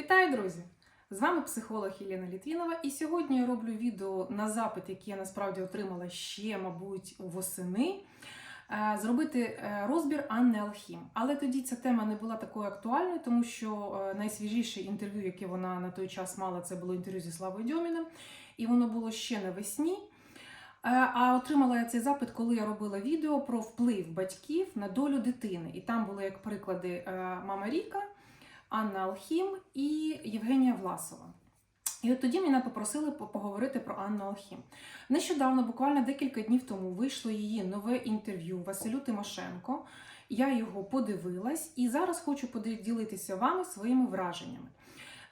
Вітаю, друзі! З вами психолог Єлена Літвінова, і сьогодні я роблю відео на запит, який я насправді отримала ще, мабуть, восени. е, Зробити е, розбір Анни Алхім. Але тоді ця тема не була такою актуальною, тому що е, найсвіжіше інтерв'ю, яке вона на той час мала, це було інтерв'ю зі Славою Дьоміним, і воно було ще навесні. А отримала я цей запит, коли я робила відео про вплив батьків на долю дитини. І там були як приклади мама Ріка, Анна Алхім і Євгенія Власова. І от тоді мене попросили поговорити про Анну Алхім. Нещодавно, буквально декілька днів тому, вийшло її нове інтерв'ю Василю Тимошенко. Я його подивилась і зараз хочу поділитися вами своїми враженнями.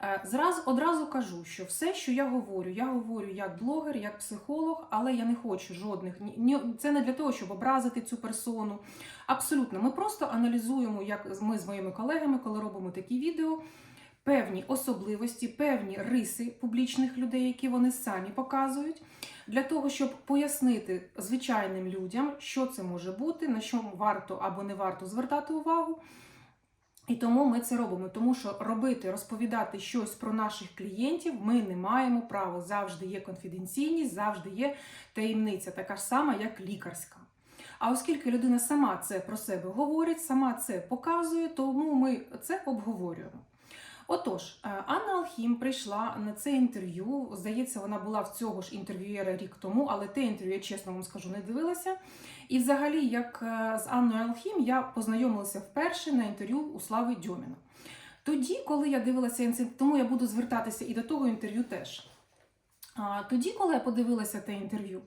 Е, Зразу одразу кажу, що все, що я говорю, я говорю як блогер, як психолог, але я не хочу жодних ні- це не для того, щоб образити цю персону. Абсолютно, ми просто аналізуємо, як ми з моїми колегами, коли робимо такі відео, певні особливості, певні риси публічних людей, які вони самі показують, для того, щоб пояснити звичайним людям, що це може бути, на що варто або не варто звертати увагу. І тому ми це робимо, тому що робити, розповідати щось про наших клієнтів ми не маємо права. Завжди є конфіденційність, завжди є таємниця, така ж сама, як лікарська. А оскільки людина сама це про себе говорить, сама це показує, тому ми це обговорюємо. Отож, е, Анна Алхім прийшла на це інтерв'ю. Здається, вона була в цього ж інтерв'юєра рік тому, але те інтерв'ю, я чесно вам скажу, не дивилася. І взагалі, як е, з Анною Алхім, я познайомилася вперше на інтерв'ю у Слави Дьоміна. Тоді, коли я дивилася інтерв'ю, тому я буду звертатися і до того інтерв'ю теж. Тоді, коли я подивилася те інтерв'ю,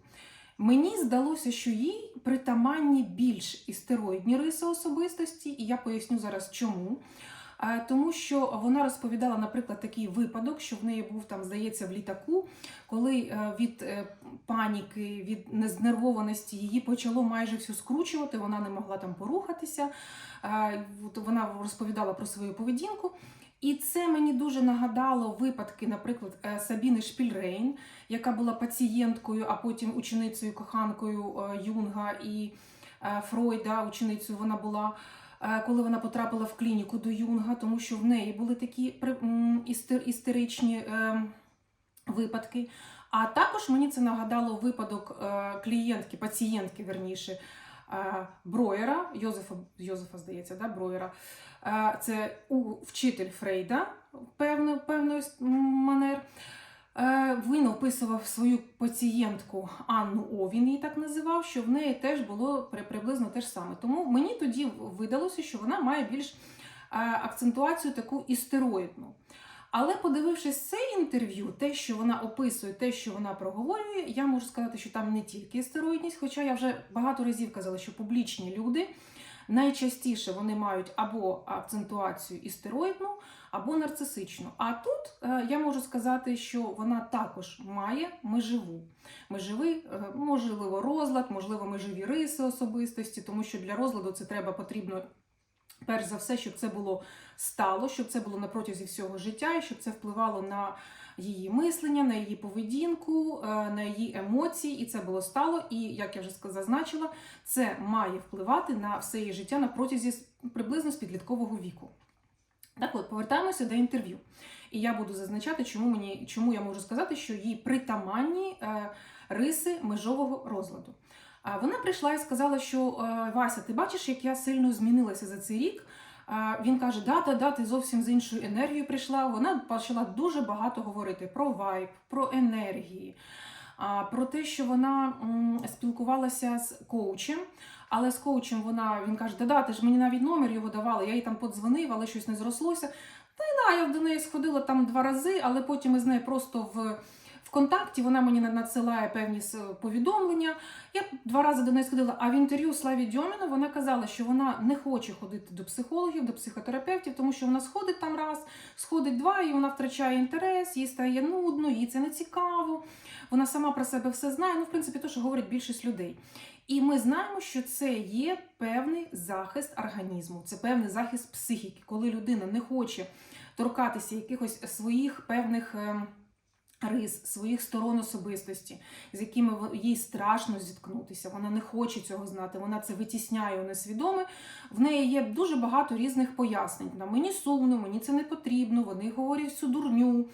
мені здалося, що їй притаманні більш істероїдні риси особистості, і я поясню зараз чому. Тому що вона розповідала, наприклад, такий випадок, що в неї був там, здається, в літаку, коли е, від е, паніки, від незнервованості її почало майже всю скручувати, вона не могла там порухатися. Вона розповідала про свою поведінку. І це мені дуже нагадало випадки, наприклад, е, Сабіни Шпільрейн, яка була пацієнткою, а потім ученицею коханкою Юнга і Фройда, ученицею вона була коли вона потрапила в клініку до Юнга, тому що в неї були такі істеричні е, випадки. А також мені це нагадало випадок е, клієнтки, пацієнтки, верніше, е, Броєра, Йозефа, Йозефа здається, да, Броєра. Е, Це вчитель Фрейда певно, певної манер. Е, Він описував свою пацієнтку Анну О, він її так називав, що в неї теж було приблизно те ж саме. Тому мені тоді видалося, що вона має більш е, акцентуацію таку істероїдну. Але подивившись це інтерв'ю, те, що вона описує, те, що вона проговорює, я можу сказати, що там не тільки істероїдність, хоча я вже багато разів казала, що публічні люди найчастіше вони мають або акцентуацію істероїдну, або нарцисичну. А тут е, я можу сказати, що вона також має меживу. Меживий, е, можливо, розлад, можливо, меживі риси особистості, тому що для розладу це треба потрібно. Перш за все, щоб це було стало, щоб це було на протязі всього життя, і щоб це впливало на її мислення, на її поведінку, е, на її емоції, і це було стало. І як я вже зазначила, це має впливати на все її життя на протязі приблизно з підліткового віку. Так от, повертаємося до інтерв'ю. І я буду зазначати, чому мені чому я можу сказати, що їй притаманні е, риси межового розладу. А Вона прийшла і сказала, що е, Вася, ти бачиш, як я сильно змінилася за цей рік. Він каже: да, да, да, ти зовсім з іншою енергією прийшла. Вона почала дуже багато говорити про вайб, про енергії, про те, що вона спілкувалася з коучем. Але з коучем вона він каже: да, да, ти ж мені навіть номер його давала, я їй там подзвонив, але щось не зрослося. Та й да, я до неї сходила там два рази, але потім із нею просто в. В контакті вона мені на- надсилає певні повідомлення. Я два рази до неї сходила. А в інтерв'ю Славі Дьоміну вона казала, що вона не хоче ходити до психологів, до психотерапевтів, тому що вона сходить там раз, сходить два, і вона втрачає інтерес, їй стає нудно, їй це не цікаво. Вона сама про себе все знає. Ну, в принципі, те, що говорить більшість людей. І ми знаємо, що це є певний захист організму, це певний захист психіки, коли людина не хоче торкатися якихось своїх певних. Рис, своїх сторон особистості, з якими їй страшно зіткнутися. Вона не хоче цього знати, вона це витісняє у несвідоме. В неї є дуже багато різних пояснень. Там, мені сумно, мені це не потрібно, вони говорять всю дурню.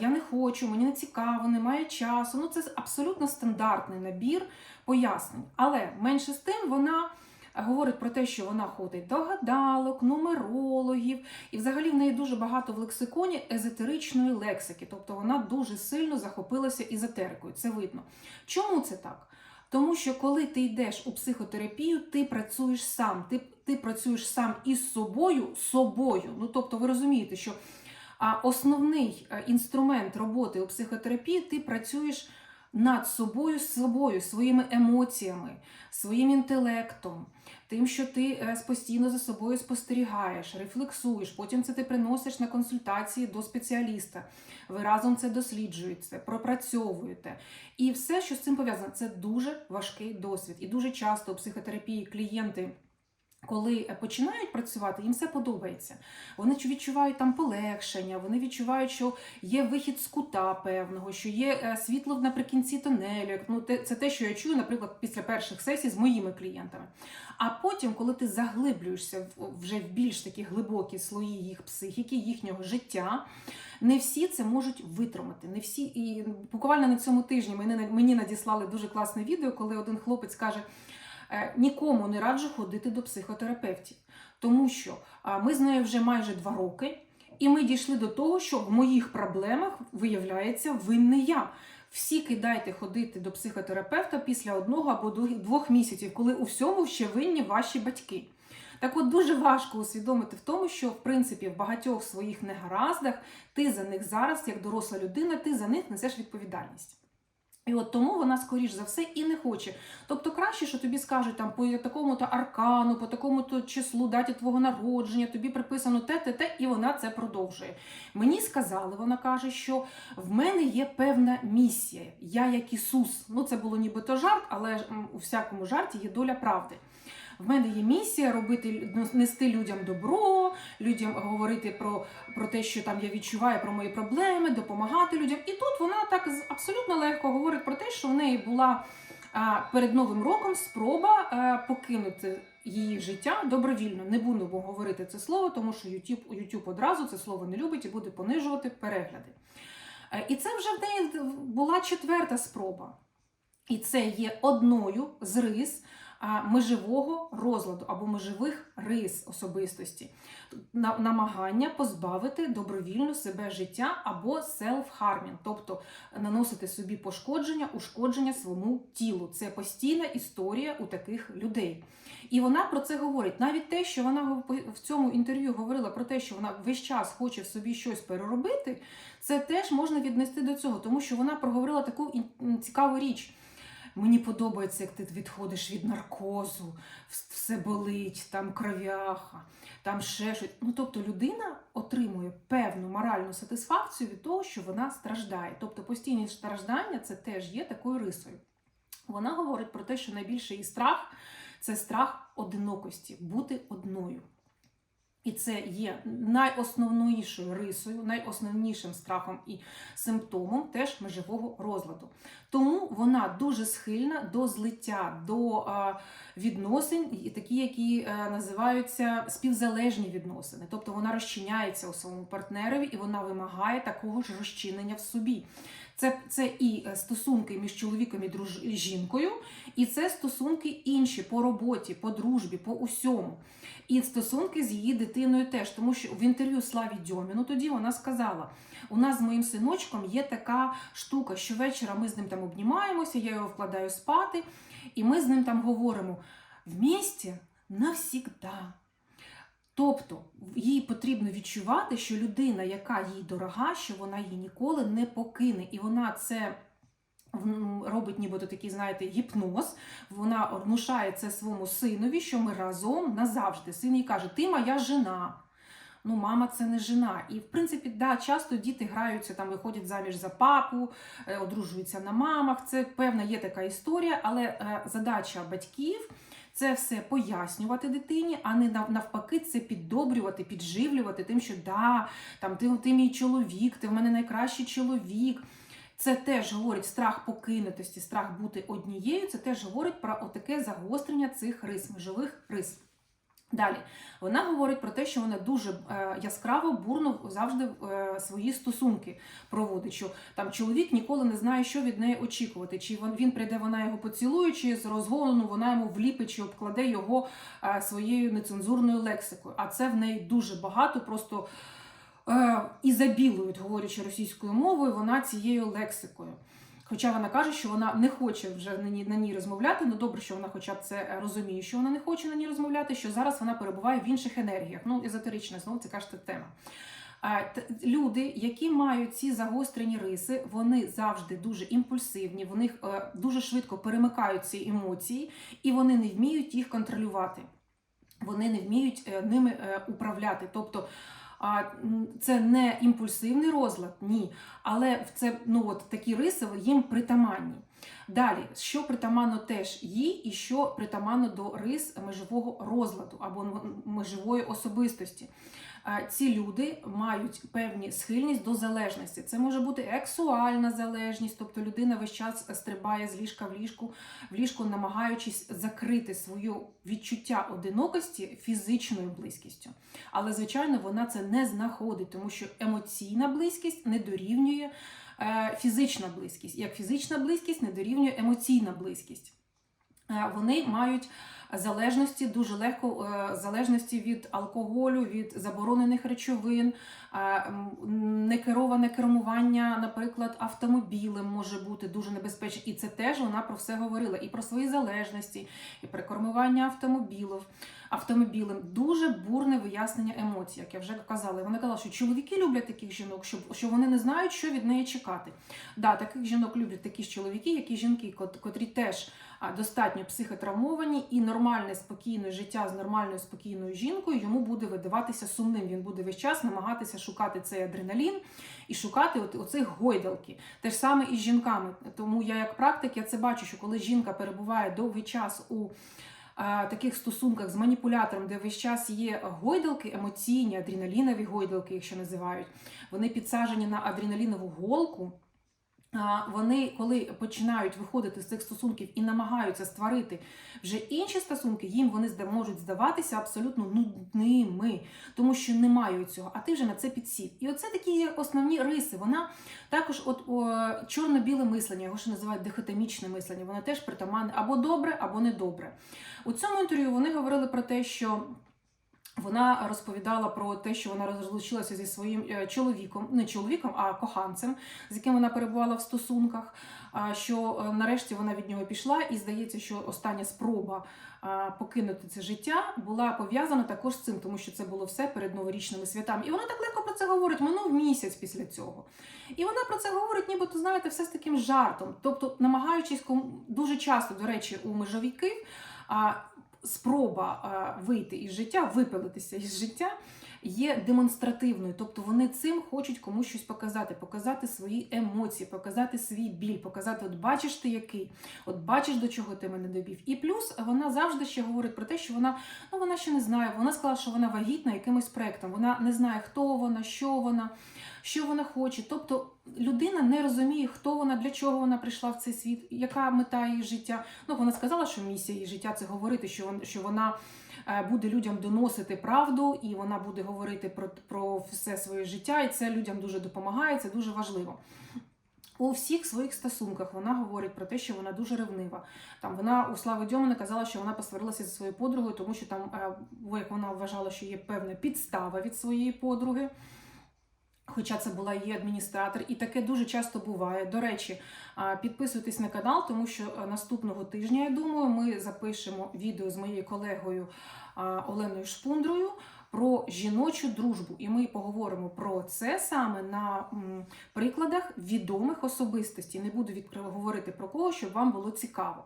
Я не хочу, мені не цікаво, немає часу. Ну, це абсолютно стандартний набір пояснень. Але менше з тим вона говорить про те, що вона ходить до гадалок, нумерологів, і взагалі в неї дуже багато в лексиконі езотеричної лексики. Тобто вона дуже сильно захопилася езотерикою. Це видно. Чому це так? Тому що коли ти йдеш у психотерапію, ти працюєш сам, ти, ти працюєш сам із собою, собою. Ну тобто, ви розумієте, що основний е, інструмент роботи у психотерапії ти працюєш над собою, собою, своїми емоціями, своїм інтелектом, тим, що ти е, постійно за собою спостерігаєш, рефлексуєш, потім це ти приносиш на консультації до спеціаліста. Ви разом це досліджуєте, пропрацьовуєте. І все, що з цим пов'язано, це дуже важкий досвід. І дуже часто у психотерапії клієнти. Коли е, починають працювати, їм все подобається. Вони відчувають там полегшення, вони відчувають, що є вихід з кута певного, що є е, світло наприкінці тунелю. Ну, це те, що я чую, наприклад, після перших сесій з моїми клієнтами. А потім, коли ти заглиблюєшся вже в більш такі глибокі слої їх психіки, їхнього життя, не всі це можуть витримати. Не всі, і буквально на цьому тижні мені надіслали дуже класне відео, коли один хлопець каже. «Е, Нікому не раджу ходити до психотерапевтів, тому що ми з нею вже майже два роки, і ми дійшли до того, що в моїх проблемах виявляється винний я. Всі кидайте ходити до психотерапевта після одного або двох- двох місяців, коли у всьому ще винні ваші батьки. Так от дуже важко усвідомити в тому, що в принципі в багатьох своїх негараздах ти за них зараз, як доросла людина, ти за них несеш відповідальність. І от тому вона, скоріш за все, і не хоче. Тобто краще, що тобі скажуть там по такому-то аркану, по такому-то числу, даті твого народження, тобі приписано те, те, те, і вона це продовжує. Мені сказали, вона каже, що в мене є певна місія. Я як Ісус. Ну, це було нібито жарт, але у всякому жарті є доля правди. В мене є місія робити ну, нести людям добро, людям говорити про, про те, що там я відчуваю про мої проблеми, допомагати людям. І тут вона так абсолютно легко говорить про те, що в неї була перед новим роком спроба покинути її життя добровільно. Не будемо говорити це слово, тому що YouTube, YouTube одразу це слово не любить і буде понижувати перегляди. Е, І це вже в неї була четверта спроба. І це є одною з рис а, межового розладу або межових рис особистості, На- намагання позбавити добровільно себе життя або self-harming, тобто наносити собі пошкодження, ушкодження своєму тілу. Це постійна історія у таких людей. І вона про це говорить. Навіть те, що вона в цьому інтерв'ю говорила про те, що вона весь час хоче в собі щось переробити, це теж можна віднести до цього, тому що вона проговорила таку цікаву річ. Мені подобається, як ти відходиш від наркозу, все болить, там кров'яха, там ще щось. Ну, тобто людина отримує певну моральну сатисфакцію від того, що вона страждає. Тобто постійні страждання це теж є такою рисою. Вона говорить про те, що найбільший її страх це страх одинокості, бути одною. І це є найосновнішою рисою, найосновнішим страхом і симптомом теж межового розладу. Тому вона дуже схильна до злиття, до відносин, такі, які е, називаються співзалежні відносини. Тобто вона розчиняється у своєму партнерові і вона вимагає такого ж розчинення в собі. Це, це і е, стосунки між чоловіком і друж... жінкою, і це стосунки інші по роботі, по дружбі, по усьому. І стосунки з її дитиною теж, тому що в інтерв'ю Славі Дьоміну тоді вона сказала: у нас з моїм синочком є така штука, що вечора ми з ним там обнімаємося, я його вкладаю спати, і ми з ним там говоримо вмісті навсігда. Тобто їй потрібно відчувати, що людина, яка їй дорога, що вона її ніколи не покине, і вона це робить нібито такий, знаєте, гіпноз. Вона внушає це своєму синові, що ми разом назавжди. Син їй каже: Ти моя жена. Ну, мама це не жена. І в принципі, да, часто діти граються, там виходять заміж за папу, е, одружуються на мамах. Це певна є така історія, але е, задача батьків. Це все пояснювати дитині, а не навпаки це піддобрювати, підживлювати тим, що да, там ти, ти мій чоловік, ти в мене найкращий чоловік. Це теж говорить страх покинутості, страх бути однією. Це теж говорить про отаке загострення цих рис, межових рис. Далі вона говорить про те, що вона дуже е, яскраво, бурно завжди е, свої стосунки проводить. Що там чоловік ніколи не знає, що від неї очікувати. Чи він, він прийде, вона його поцілує, чи з розгону вона йому вліпить, чи обкладе його е, своєю нецензурною лексикою. А це в неї дуже багато, просто е, ізобілують, говорячи російською мовою, вона цією лексикою. Хоча вона каже, що вона не хоче вже на ній, на ній розмовляти. Ну добре, що вона хоча б це розуміє, що вона не хоче на ній розмовляти, що зараз вона перебуває в інших енергіях. Ну, езотерична, знову це кажете тема. Люди, які мають ці загострені риси, вони завжди дуже імпульсивні, в них е, дуже швидко перемикають ці емоції, і вони не вміють їх контролювати. Вони не вміють е, ними е, управляти. Тобто це не імпульсивний розлад, ні. Але це ну от такі риси їм притаманні. Далі, що притаманно теж їй, і що притаманно до рис межового розладу або межової особистості. Е, Ці люди мають певні схильність до залежності. Це може бути ексуальна залежність, тобто людина весь час стрибає з ліжка в ліжку, в ліжко, намагаючись закрити своє відчуття одинокості фізичною близькістю. Але, звичайно, вона це не знаходить, тому що емоційна близькість не дорівнює е, фізична близькість. Як фізична близькість не дорівнює емоційна близькість. Е, Вони мають залежності дуже легко е, залежності від алкоголю, від заборонених речовин, е, некероване кермування, наприклад, автомобілем може бути дуже небезпечним. І це теж вона про все говорила. І про свої залежності, і про кермування автомобілів. Автомобілем дуже бурне вияснення емоцій, як я вже казала. Вона казала, що чоловіки люблять таких жінок, що, що вони не знають, що від неї чекати. Да, таких жінок люблять такі ж чоловіки, як і жінки, кот- котрі теж достатньо психотравмовані, і нормальне спокійне життя з нормальною спокійною жінкою йому буде видаватися сумним. Він буде весь час намагатися шукати цей адреналін і шукати от, оцих гойдалки. Те ж саме і з жінками. Тому я, як практик, я це бачу, що коли жінка перебуває довгий час у таких стосунках з маніпулятором, де весь час є гойдалки, емоційні, адреналінові гойдалки, якщо називають, вони підсаджені на адреналінову голку. Вони, коли починають виходити з цих стосунків і намагаються створити вже інші стосунки, їм вони можуть здаватися абсолютно нудними, тому що немає цього, а ти вже на це підсів. І оце такі основні риси. Вона також, от чорно-біле мислення, його ще називають дихотомічне мислення, воно теж притаманне або добре, або недобре. У цьому інтерв'ю вони говорили про те, що. Вона розповідала про те, що вона розлучилася зі своїм е, чоловіком, не чоловіком, а коханцем, з яким вона перебувала в стосунках. Що е, нарешті вона від нього пішла, і здається, що остання спроба покинути це життя була пов'язана також з цим, тому що це було все перед новорічними святами. І вона так легко про це говорить. Минув місяць після цього. І вона про це говорить, нібито знаєте, все з таким жартом, тобто намагаючись дуже часто, до речі, у межовиків. Спроба е, вийти із життя, випилитися із життя. Є демонстративною, тобто вони цим хочуть комусь щось показати, показати свої емоції, показати свій біль, показати, от бачиш ти який, от бачиш до чого ти мене добів. І плюс вона завжди ще говорить про те, що вона ну вона ще не знає. Вона сказала, що вона вагітна якимось проектом. Вона не знає, хто вона, що вона, що вона хоче. Тобто людина не розуміє, хто вона, для чого вона прийшла в цей світ, яка мета її життя. Ну, вона сказала, що місія її життя це говорити, що вон- що вона е, буде людям доносити правду, і вона буде говорити про, про все своє життя, і це людям дуже допомагає, це дуже важливо. У всіх своїх стосунках вона говорить про те, що вона дуже ревнива. Там вона у Слави Дьомина казала, що вона посварилася зі своєю подругою, тому що там, е, як вона вважала, що є певна підстава від своєї подруги. Хоча це була її адміністратор, і таке дуже часто буває. До речі, підписуйтесь на канал, тому що е, наступного тижня, я думаю, ми запишемо відео з моєю колегою Оленою Шпундрою про жіночу дружбу. І ми поговоримо про це саме на прикладах відомих особистостей. Не буду говорити про кого, щоб вам було цікаво.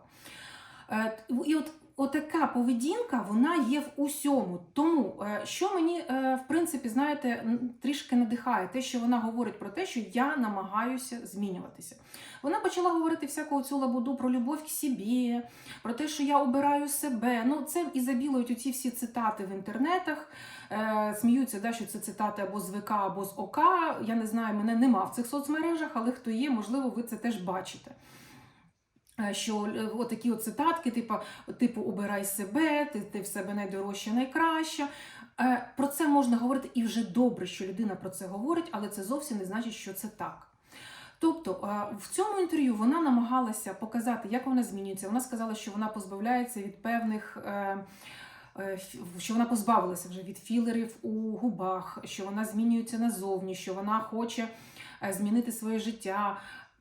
Е, І от отака поведінка вона є в усьому. Тому е, що мені, е, в принципі, знаєте, трішки надихає, те, що вона говорить про те, що я намагаюся змінюватися. Вона почала говорити всяку цю лабуду про любов к собі, про те, що я обираю себе. Ну, це і забілують оці всі цитати в інтернетах. Е, сміються, да, що це цитати або з ВК, або з ОК. Я не знаю, мене нема в цих соцмережах, але хто є, можливо, ви це теж бачите. Е, Що е, отакі от цитатки, типу, типу обирай себе, ти, ти в себе найдорожча, найкраща. Е, Про це можна говорити і вже добре, що людина про це говорить, але це зовсім не значить, що це так. Тобто в цьому інтерв'ю вона намагалася показати, як вона змінюється. Вона сказала, що вона позбавляється від певних. Що вона позбавилася вже від філерів у губах, що вона змінюється назовні, що вона хоче змінити своє життя.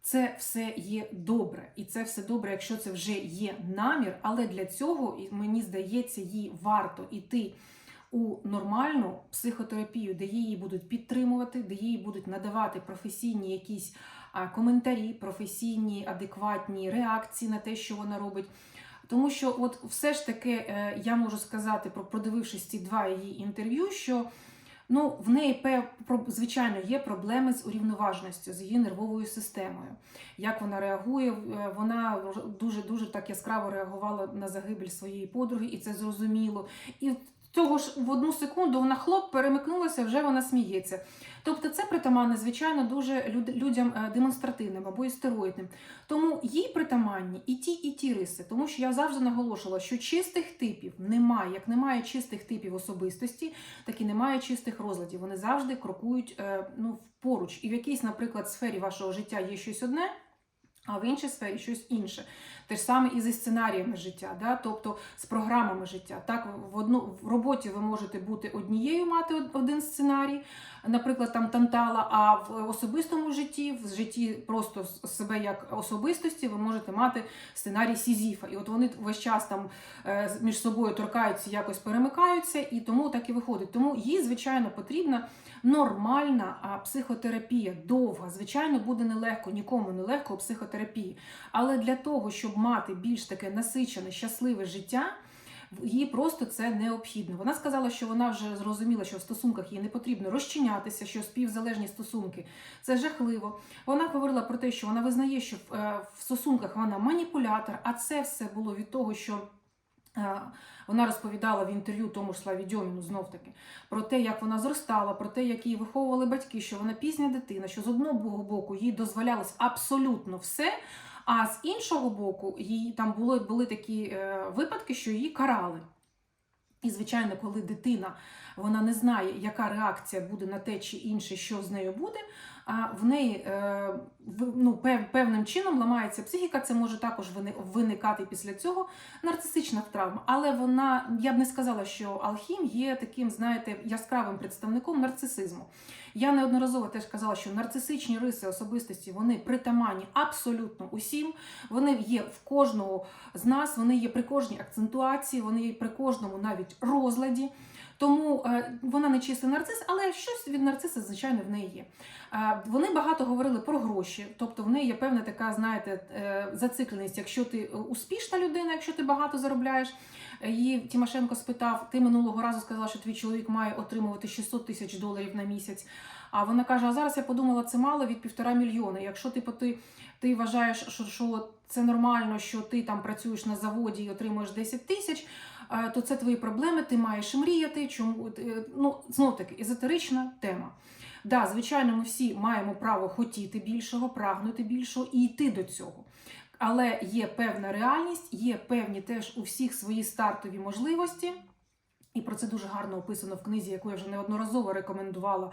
Це все є добре, і це все добре, якщо це вже є намір. Але для цього мені здається, їй варто йти у нормальну психотерапію, де її будуть підтримувати, де їй будуть надавати професійні якісь коментарі, професійні, адекватні реакції на те, що вона робить. Тому що, от все ж таки, е, я можу сказати, про продивившись ці два її інтерв'ю, що ну, в неї звичайно є проблеми з урівноваженістю, з її нервовою системою. Як вона реагує, Е, вона дуже дуже так яскраво реагувала на загибель своєї подруги, і це зрозуміло. І того ж в одну секунду вона хлоп перемикнулася, вже вона сміється. Тобто це притаманне, звичайно, дуже люд- людям е, демонстративним або істероїдним. Тому їй притаманні і ті, і ті риси. Тому що я завжди наголошувала, що чистих типів немає. Як немає чистих типів особистості, так і немає чистих розладів. Вони завжди крокують е, ну, поруч. І в якійсь, наприклад, сфері вашого життя є щось одне. А в іншій сфері щось інше. Те ж саме і зі сценаріями життя, да? тобто з програмами життя. Так, в одну в роботі ви можете бути однією, мати один сценарій, наприклад, там тантала, а в особистому житті, в житті просто себе як особистості, ви можете мати сценарій Сізіфа. І от вони весь час там е, між собою торкаються, якось перемикаються, і тому так і виходить. Тому їй, звичайно, потрібна нормальна психотерапія, довга. Звичайно, буде нелегко, нікому не легко у психотерапії. Але для того, щоб мати більш таке насичене, щасливе життя. Їй просто це необхідно. Вона сказала, що вона вже зрозуміла, що в стосунках їй не потрібно розчинятися, що співзалежні стосунки це жахливо. Вона говорила про те, що вона визнає, що в, е, стосунках вона маніпулятор, а це все було від того, що вона розповідала в інтерв'ю тому ж Славі Дьоміну знов таки про те, як вона зростала, про те, як її виховували батьки, що вона пізня дитина, що з одного боку їй дозволялось абсолютно все. А з іншого боку, їй там були, були такі е, випадки, що її карали. І, звичайно, коли дитина вона не знає, яка реакція буде на те чи інше, що з нею буде, в неї е, ну, певним чином ламається психіка, це може також виникати після цього нарцисична травма. Але вона, я б не сказала, що Алхім є таким, знаєте, яскравим представником нарцисизму. Я неодноразово теж казала, що нарцисичні риси особистості вони притаманні абсолютно усім. Вони є в кожного з нас, вони є при кожній акцентуації, вони є при кожному навіть розладі. Тому е, вона не чистий нарцис, але щось від нарциса, звичайно, в неї є. Е, вони багато говорили про гроші, тобто в неї є певна така, знаєте, е, зацикленість. Якщо ти успішна людина, якщо ти багато заробляєш. Її Тимошенко спитав: ти минулого разу сказала, що твій чоловік має отримувати 600 тисяч доларів на місяць. А вона каже: А зараз я подумала, це мало від півтора мільйона. Якщо типу, ти, ти вважаєш, що, що це нормально, що ти там працюєш на заводі і отримуєш 10 тисяч, е, то це твої проблеми, ти маєш мріяти. Чому е, ну знов таки езотерична тема. Да, звичайно, ми всі маємо право хотіти більшого, прагнути більшого і йти до цього. Але є певна реальність, є певні теж у всіх свої стартові можливості. І про це дуже гарно описано в книзі, яку я вже неодноразово рекомендувала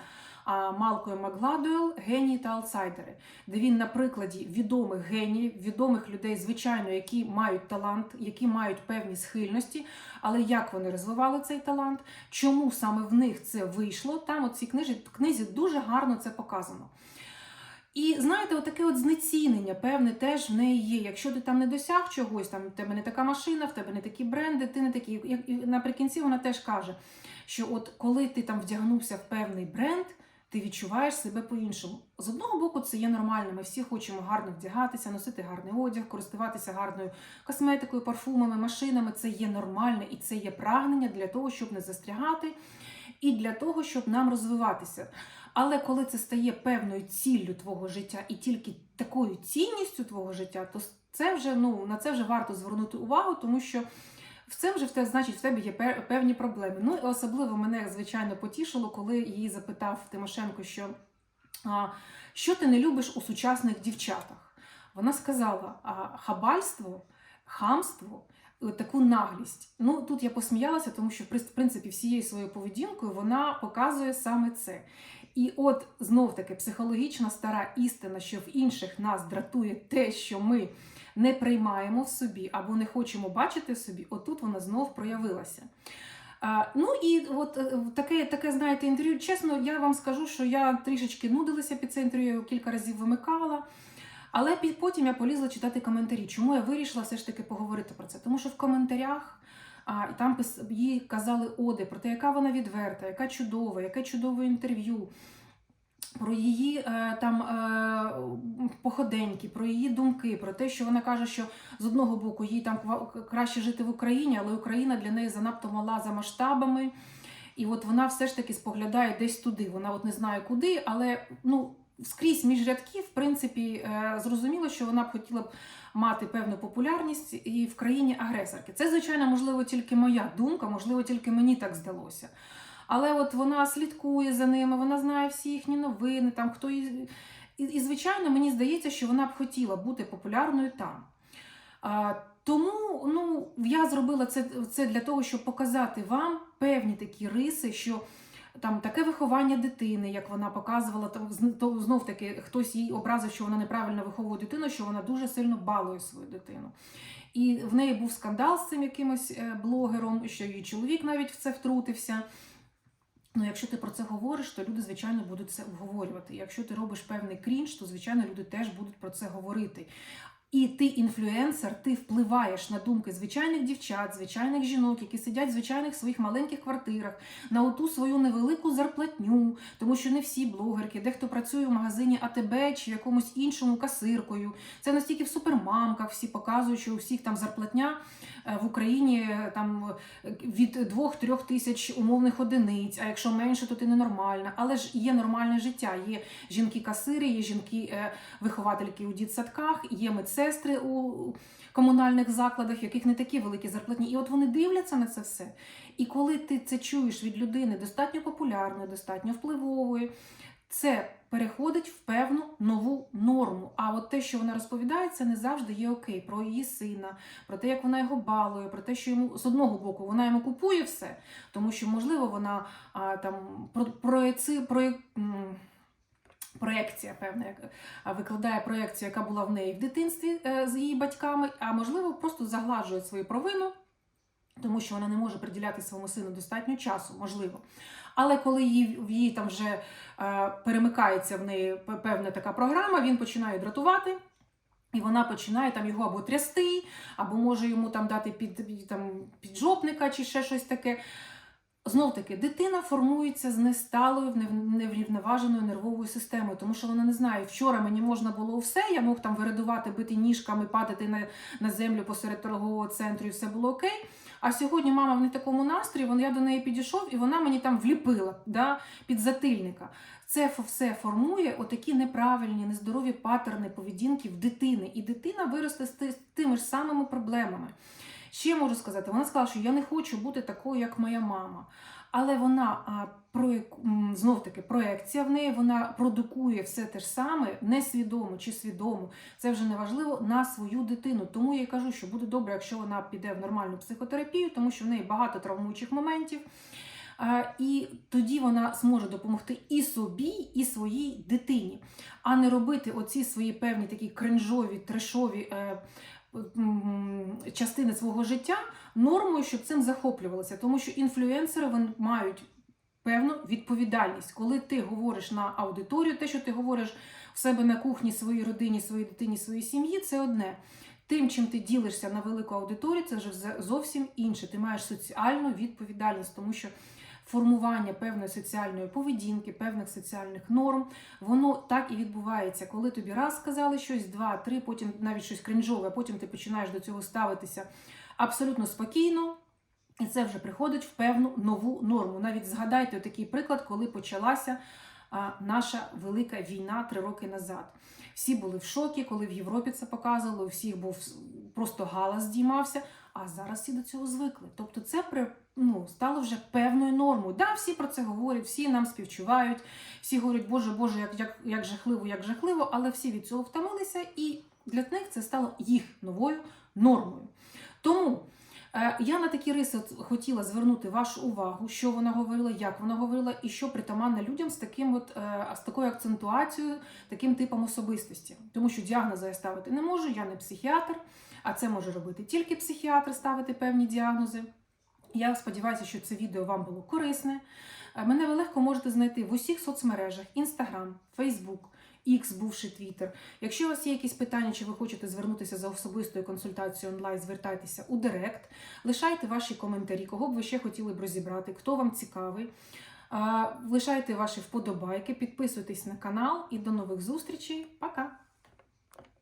Малкою Макгладуел Генії та аутсайдери, де він на прикладі відомих геніїв, відомих людей, звичайно, які мають талант, які мають певні схильності, але як вони розвивали цей талант, чому саме в них це вийшло. Там у цій книзі дуже гарно це показано. І знаєте, отаке от знецінення, певне, теж в неї є. Якщо ти там не досяг чогось, там в тебе не така машина, в тебе не такі бренди, ти не такий. І наприкінці вона теж каже, що от коли ти там вдягнувся в певний бренд, ти відчуваєш себе по-іншому. З одного боку, це є нормально. Ми всі хочемо гарно вдягатися, носити гарний одяг, користуватися гарною косметикою, парфумами, машинами. Це є нормально і це є прагнення для того, щоб не застрягати, і для того, щоб нам розвиватися. Але коли це стає певною ціллю твого життя і тільки такою цінністю твого життя, то це вже ну на це вже варто звернути увагу, тому що в це вже в те, значить, в тебе є певні проблеми. Ну і особливо мене, звичайно, потішило, коли її запитав Тимошенко, що а, що ти не любиш у сучасних дівчатах. Вона сказала: а, хабальство, хамство, таку наглість. Ну тут я посміялася, тому що в принципі всією своєю поведінкою вона показує саме це. І от знов таки психологічна стара істина, що в інших нас дратує те, що ми не приймаємо в собі або не хочемо бачити собі, отут вона знов проявилася. Ну і от е, таке, таке, знаєте, інтерв'ю. Чесно, я вам скажу, що я трішечки нудилася під це інтерв'ю, кілька разів вимикала. Але потім я полізла читати коментарі. Чому я вирішила все ж таки поговорити про це? Тому що в коментарях а, і там їй казали оди про те, яка вона відверта, яка чудова, яке чудове інтерв'ю. Про її е, там е, походеньки, про її думки, про те, що вона каже, що з одного боку їй там краще жити в Україні, але Україна для неї занадто мала за масштабами. І от вона все ж таки споглядає десь туди. Вона от не знає куди, але ну скрізь між рядків, в принципі, е, зрозуміло, що вона б хотіла б мати певну популярність і в країні агресорки. Це, звичайно, можливо, тільки моя думка, можливо, тільки мені так здалося. Але от вона слідкує за ними, вона знає всі їхні новини, там хто і, і, і звичайно, мені здається, що вона б хотіла бути популярною там. А, тому ну, я зробила це, це для того, щоб показати вам певні такі риси, що там таке виховання дитини, як вона показувала, там знов таки хтось їй образив, що вона неправильно виховує дитину, що вона дуже сильно балує свою дитину. І в неї був скандал з цим якимось е, блогером, що її чоловік навіть в це втрутився. Ну, якщо ти про це говориш, то люди, звичайно, будуть це обговорювати. Якщо ти робиш певний крінж, то звичайно люди теж будуть про це говорити. І ти інфлюенсер, ти впливаєш на думки звичайних дівчат, звичайних жінок, які сидять в звичайних своїх маленьких квартирах, на оту свою невелику зарплатню, тому що не всі блогерки, дехто працює в магазині АТБ чи якомусь іншому касиркою. Це настільки в супермамках всі показують, що у всіх там зарплатня е, в Україні е, там е, від 2-3 тисяч умовних одиниць. А якщо менше, то ти ненормальна. Але ж є нормальне життя. Є жінки-касири, є жінки-виховательки у дітсадках, є медсестри у комунальних закладах, яких не такі великі зарплатні. І от вони дивляться на це все. І коли ти це чуєш від людини достатньо популярної, достатньо впливової, це переходить в певну нову норму. А от те, що вона розповідає, це не завжди є окей. Про її сина, про те, як вона його балує, про те, що йому з одного боку вона йому купує все, тому що, можливо, вона а, там про, проєци, проє, м, проєкція, певна, викладає проєкцію, яка була в неї в дитинстві е, з її батьками, а можливо, просто загладжує свою провину. Тому що вона не може приділяти своєму сину достатньо часу, можливо. Але коли її, в її там вже е, перемикається в неї певна така програма, він починає дратувати. І вона починає там його або трясти, або може йому там дати під, під, там, піджопника чи ще щось таке. Знов таки, дитина формується з несталою, неврівноваженою нервовою системою, тому що вона не знає, вчора мені можна було все, я мог там виридувати, бити ніжками, падати на, на землю посеред торгового центру, і все було окей. А сьогодні мама в не такому настрої, вон я до неї підійшов, і вона мені там вліпила да, під затильника. Це все формує отакі неправильні, нездорові паттерни поведінки в дитини. І дитина виросте з ти- з тими ж самими проблемами. Ще можу сказати, вона сказала, що я не хочу бути такою, як моя мама. Але вона знов таки проекція в неї, вона продукує все те ж саме, несвідомо чи свідомо. Це вже не важливо на свою дитину. Тому я й кажу, що буде добре, якщо вона піде в нормальну психотерапію, тому що в неї багато травмуючих моментів. І тоді вона зможе допомогти і собі, і своїй дитині, а не робити оці свої певні такі кринжові, трешові е, частини свого життя нормою, щоб цим захоплювалися. Тому що інфлюенсери вони мають певну відповідальність. Коли ти говориш на аудиторію, те, що ти говориш в себе на кухні, своїй родині, своїй дитині, своїй сім'ї, це одне. Тим, чим ти ділишся на велику аудиторію, це вже зовсім інше. Ти маєш соціальну відповідальність, тому що формування певної соціальної поведінки, певних соціальних норм. Воно так і відбувається, коли тобі раз сказали щось, два, три, потім навіть щось кринжове, потім ти починаєш до цього ставитися абсолютно спокійно. І це вже приходить в певну нову норму. Навіть згадайте такий приклад, коли почалася наша велика війна три роки назад. Всі були в шокі, коли в Європі це показували, у всіх був просто галас здіймався, а зараз всі до цього звикли. Тобто це ну, стало вже певною нормою. Да, всі про це говорять, всі нам співчувають, всі говорять, Боже, Боже, як, як, як жахливо, як жахливо, але всі від цього втомилися, і для них це стало їх новою нормою. Тому. Е, Я на такі риси хотіла звернути вашу увагу, що вона говорила, як вона говорила, і що притаманне людям з таким от е, з такою акцентуацією, таким типом особистості. Тому що діагнози я ставити не можу, я не психіатр, а це може робити тільки психіатр, ставити певні діагнози. Я сподіваюся, що це відео вам було корисне. Е, Мене ви легко можете знайти в усіх соцмережах: Instagram, Facebook, X, бувший Twitter. Якщо у вас є якісь питання, чи ви хочете звернутися за особистою консультацією онлайн, звертайтеся у Директ, лишайте ваші коментарі, кого б ви ще хотіли б розібрати, хто вам цікавий. Лишайте ваші вподобайки, підписуйтесь на канал і до нових зустрічей. Пока!